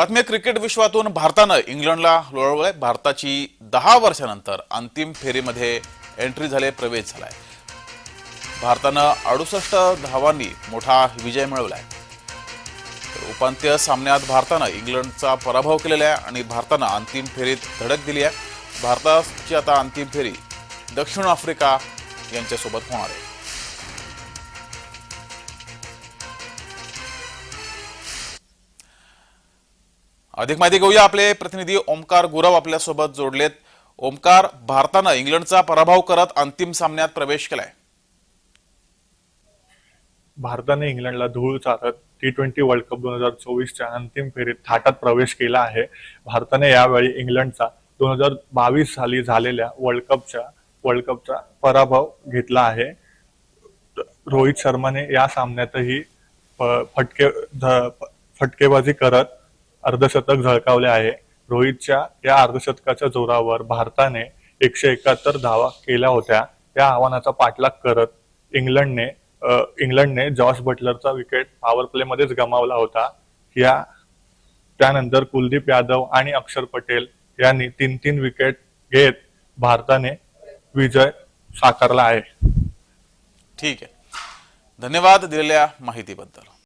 बातमी क्रिकेट विश्वातून भारतानं इंग्लंडला लोळवलंय. भारताची दहा वर्षानंतर अंतिम फेरीमध्ये एंट्री झाले प्रवेश झालाय. भारतानं अडुसष्ट धावांनी मोठा विजय मिळवलाय. तर उपांत्य सामन्यात भारतानं इंग्लंडचा पराभव केलेला आहे आणि भारतानं अंतिम फेरीत धडक दिली आहे. भारताची आता अंतिम फेरी दक्षिण आफ्रिका यांच्यासोबत होणार आहे. अधिक माहिती घेऊया. आपले प्रतिनिधी ओमकार गुरव आपल्यासोबत जोडलेत. ओमकार भारतानं इंग्लंडचा पराभव करत अंतिम सामन्यात प्रवेश केलाय. भारताने इंग्लंडला धूळ चालत टी ट्वेंटी वर्ल्ड कप दोन हजार चोवीसच्या अंतिम फेरीत थाटात प्रवेश केला आहे. भारताने यावेळी इंग्लंडचा दोन हजार बावीस साली झालेल्या वर्ल्ड कपच्या वर्ल्ड कपचा पराभव घेतला आहे. रोहित शर्माने या सामन्यातही फटके फटकेबाजी करत अर्धशतक झळकावले आहे. रोहितच्या या अर्धशतकाच्या जोरावर भारताने एकशे एकाहत्तर धावा केल्या होत्या. या आव्हानाचा पाठलाग करत इंग्लंडने इंग्लंडने जॉश बटलरचा विकेट पॉवर प्ले मध्येच गमावला होता. या त्यानंतर कुलदीप यादव आणि अक्षर पटेल यांनी तीन तीन विकेट घेत भारताने विजय साकारला आहे. ठीक आहे. धन्यवाद दिलेल्या माहितीबद्दल.